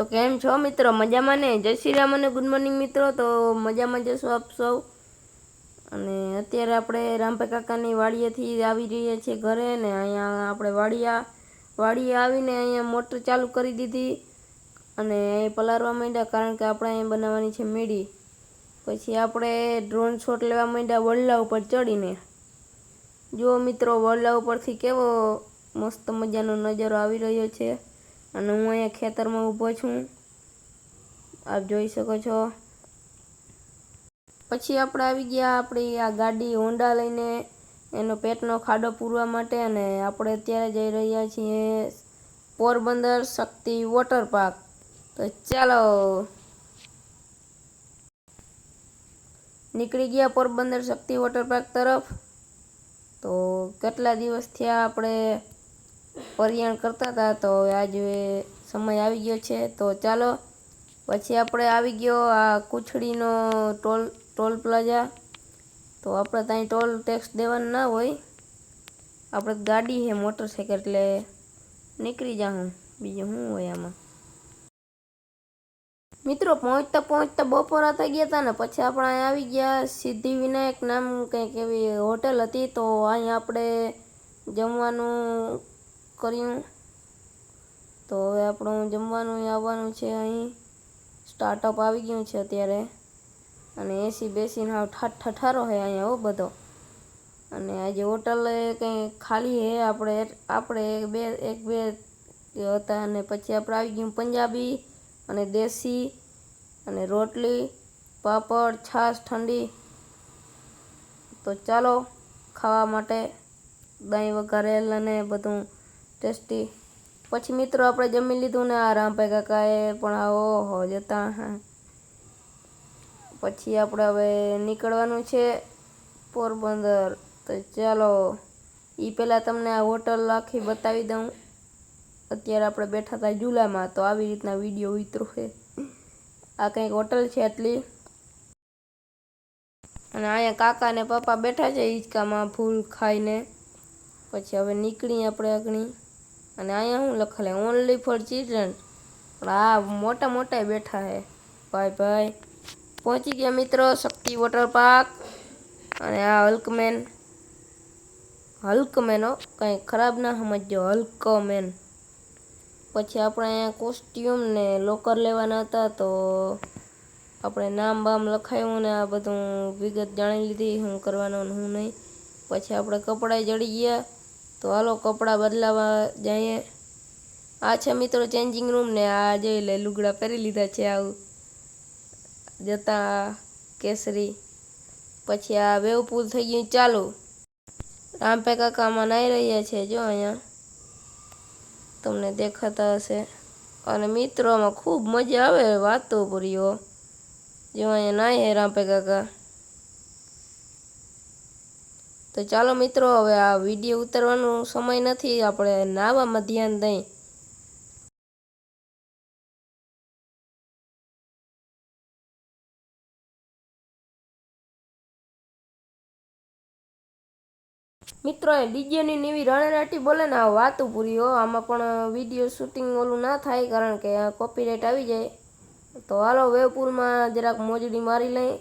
તો કેમ છો મિત્રો? મજામાં ને? જય શ્રી રામ અને ગુડ મોર્નિંગ મિત્રો. તો મજામાં જશો આપ સૌ? અને અત્યારે આપણે રામભાઈ કાકાની વાડીએથી આવી રહ્યા છીએ ઘરે ને અહીંયા આપણે વાડિયા, વાડીએ આવીને અહીંયા મોટર ચાલુ કરી દીધી અને અહીં પલારવા માંડ્યા કારણ કે આપણે અહીં બનાવવાની છે મેડી પછી આપણે ડ્રોન શોટ લેવા માંડ્યા વડલા ઉપર ચડીને. જુઓ મિત્રો, વડલા ઉપરથી કેવો મસ્ત મજાનો નજારો આવી રહ્યો છે. અને હું અહીંયા ખેતરમાં ઊભો છું. આપ જોઈ શકો છો. પછી આપણે આવી ગયા આપણી આ ગાડી હોન્ડા લઈને એનો પેટનો ખાડો પૂરવા માટે અને આપણે અત્યારે જઈ રહ્યા છીએ પોરબંદર શક્તિ વોટર પાર્ક. તો ચાલો. નીકળી ગયા પોરબંદર શક્તિ વોટર પાર્ક તરફ. તો કેટલા દિવસ થયા આપણે પરિયાણ કરતા હતા, તો આજે સમય આવી ગયો છે. તો ચાલો, પછી આપણે આવી ગયો આ કુછડીનો ટોલ ટોલ પ્લાઝા. તો આપણે ત્યાં ટોલ ટેક્સ દેવાનું ના હોય. આપણે ગાડી છે મોટરસાઇકલ એટલે નીકળી જાઉં બીજું શું હોય આમાં? મિત્રો, પહોંચતા પહોંચતા બપોરા થઈ ગયા હતા ને, પછી આપણે અહીંયા આવી ગયા, સિદ્ધિ વિનાયક નામ કંઈક એવી હોટેલ હતી, તો અહીંયા આપણે જમવાનું કર્યું. તો હવે આપણું જમવાનું આવવાનું છે અહીં. સ્ટાર્ટઅપ આવી ગયું છે અત્યારે. અને એસી બેસીને હાવ ઠાઠ ઠઠારો છે અહીંયા હો બધો. અને આજે હોટલ કંઈ ખાલી હે આપણે આપણે બે, એક બે હતા અને પછી આપણે આવી ગયું પંજાબી અને દેશી અને રોટલી, પાપડ, છાશ, ઠંડી. તો ચાલો ખાવા માટે દહીં વઘારેલ અને બધું ટેસ્ટી પછી મિત્રો આપણે જમી લીધું ને આ રામભાઈ કાકાએ પણ ઓહો જતા હા. પછી આપણે હવે નીકળવાનું છે પોરબંદર. તો ચાલો એ પહેલાં તમને આ હોટલ આખી બતાવી દઉં. અત્યારે આપણે બેઠા હતા જુલામાં, તો આવી રીતના વીડિયો વિતરો છે. આ કંઈક હોટલ છે આટલી. અને અહીંયા કાકા ને પપ્પા બેઠા છે હિંચકામાં ફૂલ ખાઈને. પછી હવે નીકળી આપણે આગળ. અને અહીંયા હું લખેલું ઓનલી ફોર ચિલ્ડ્રન પણ આ મોટા મોટા બેઠા છે ભાઈ ભાઈ. પહોંચી ગયા મિત્રો શક્તિ વોટર પાર્ક. અને આ હલ્કમેન. હલ્કમેનો હો, કંઈ ખરાબ ના સમજજો, હલ્કમેન. પછી આપણે અહીંયા કોસ્ટ્યુમ ને લોકર લેવાના હતા તો આપણે નામ બામ લખાયું ને આ બધું વિગત જાણી લીધી, શું કરવાનું હું નહીં. પછી આપણે કપડાં જડી ગયા. તો હાલો, કપડાં બદલાવા જઈએ. આ છે મિત્રો ચેન્જિંગ રૂમ ને આ જોઈ લે, લુગડા પહેરી લીધા છે આવું. જતા કેસરી. પછી આ વેવ પૂલ થઈ ગયું, ચાલુ. રામપે કાકામાં નાહી રહ્યા છે, જો અહીંયા. તમને દેખાતા હશે. અને મિત્રોમાં ખૂબ મજા આવે વાતો પૂરીઓ જો અહીંયા નાહે રામપે કાકા. તો ચાલો મિત્રો, હવે આ વીડિયો ઉતારવાનો સમય નથી. આપણે નાવામાં ધ્યાન દઈ. મિત્રો, એ ડીજેની એવી રણરાટી બોલે ને, આ વાત પૂરી હો. આમાં પણ વીડિયો શૂટિંગ ઓલું ના થાય, કારણ કે કોપીરાઇટ આવી જાય. તો હાલો વેવપુલમાં જરાક મોજડી મારી લઈ.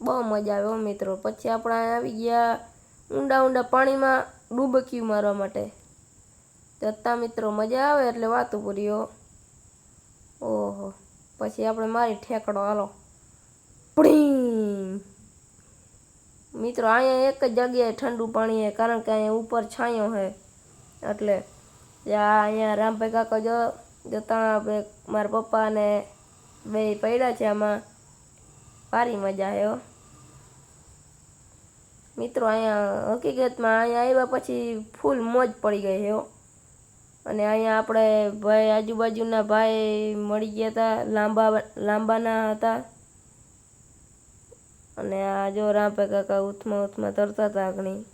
બહુ મજા આવે મિત્રો. પછી આપણે આવી ગયા. ઊંડા ઊંડા પાણીમાં ડૂબકીયું મારવા માટે. જતા મિત્રો મજા આવે એટલે વાતો પૂરી હો. ઓહો, પછી આપણે મારી ઠેકડો હાલો. મિત્રો, અહીંયા એક જ જગ્યાએ ઠંડુ પાણી છે, કારણ કે અહીંયા ઉપર છાંયો છે. એટલે અહીંયા રામભાઈ કાકા જો જતા મારા પપ્પા ને બે પડ્યા છે આમાં. સારી મજા આવ્યો મિત્રો અહીંયા હકીકતમાં અહીંયા આવ્યા પછી ફૂલ મોજ પડી ગઈ છે અને અહીંયા આપણે ભાઈ આજુબાજુના ભાઈ મળી ગયા હતા, લાંબા લાંબાના હતા. અને આ જો રામપે કાકા ઉથમાં ઉથમાં તરતા હતા આગણી.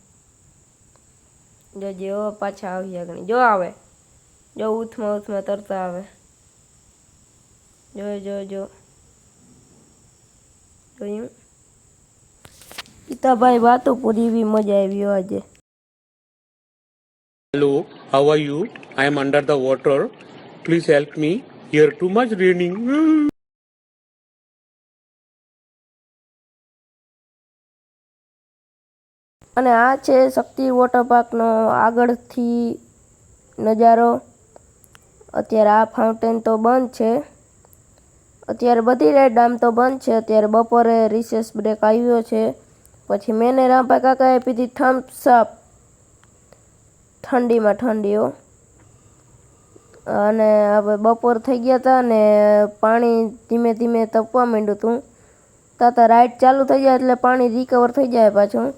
જો જે પાછા આવી આગણી. જો આવે. જો ઉથમાં ઉથમાં તરતા આવે. જો જો જો. જોયું પિતાભાઈ વાતો પૂરી એવી મજા આવી આજે. Hello how are you I am under the water please help me here too much raining અને આ છે શક્તિ વોટર પાર્કનો આગળથી નજારો. અત્યારે આ ફાઉન્ટેન તો બંધ છે. અત્યારે બધી રાઈડ આમ તો બંધ છે. અત્યારે બપોરે રિસેસ બ્રેક આવ્યો છે. પછી મેને રામપા કાકાએ પીધી થમ્સ ઠંડીમાં ઠંડીઓ અને હવે બપોર થઈ ગયા હતા ને પાણી ધીમે ધીમે તપવા માંડ્યું હતું તાતા રાઈડ ચાલુ થઈ જાય એટલે પાણી રિકવર થઈ જાય પાછું.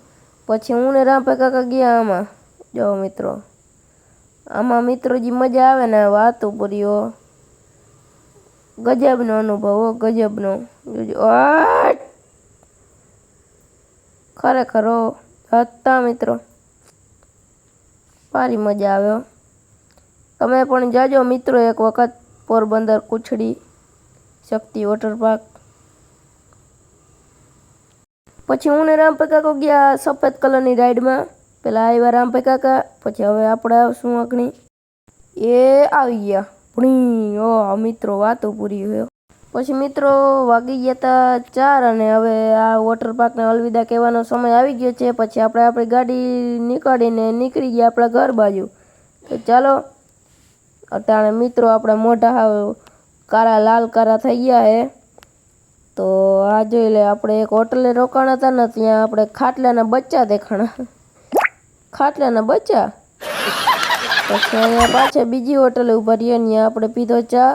પછી હું ને રામપા કાકા ગયા આમાં. જો મિત્રો, આમાં મિત્રો જે મજા આવે ને વાતો પૂરીઓ ગજબનો અનુભવ, હો, ગજબનો. આટ! ખરેખર હો હતા મિત્રો. સારી મજા આવે હો. તમે પણ જાજો મિત્રો એક વખત પોરબંદર કુછડી શક્તિ વોટર પાર્ક. પછી હું ને રામપે કાકો ગયા સફેદ કલરની રાઈડમાં પેલા આવ્યા રામપે કાકા, પછી હવે આપણે આવશું અગ્નિ એ આવી ગયા. ભણી, ઓ, આ મિત્રો વાતો પૂરી હોય. પછી મિત્રો વાગી ગયા હતા ચાર અને હવે આ વોટર પાર્કને અલવિદા કહેવાનો સમય આવી ગયો છે. પછી આપણે આપણી ગાડી નીકાળીને નીકળી ગયા આપણા ઘર બાજુ. તો ચાલો, અટાણે મિત્રો આપણા મોઢા કારા લાલ કારા થઈ ગયા હે. તો આ જોઈ લે, આપણે એક હોટલે રોકાણા હતા ને ત્યાં આપણે ખાટલાના બચ્ચા દેખાણા. ખાટલાના બચ્ચા? પછી અહીંયા પાછા બીજી હોટલે ઊભા રહીએ ત્યાં આપણે પીધો ચા.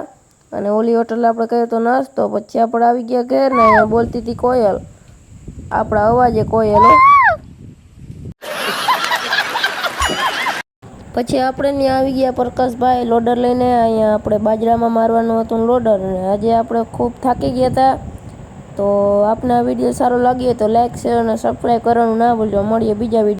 અને ઓલી હોટલ આપણે કહ્યું તો નાસ્તો, પછી આપણે આવી ગયા ઘેર ને બોલતી હતી કોયલ. આપણા અવાજે કોયલ. પછી આપણે ત્યાં આવી ગયા પ્રકાશભાઈ લોડર લઈને, અહીંયા આપણે બાજરામાં મારવાનું હતું લોડર અને આજે આપણે ખૂબ થાકી ગયા હતા. તો આપને આ વીડિયો સારો લાગ્યો તો લાઈક શેર અને સબસ્ક્રાઈબ કરવાનું ના ભૂલજો. મળીએ બીજા વીડિયો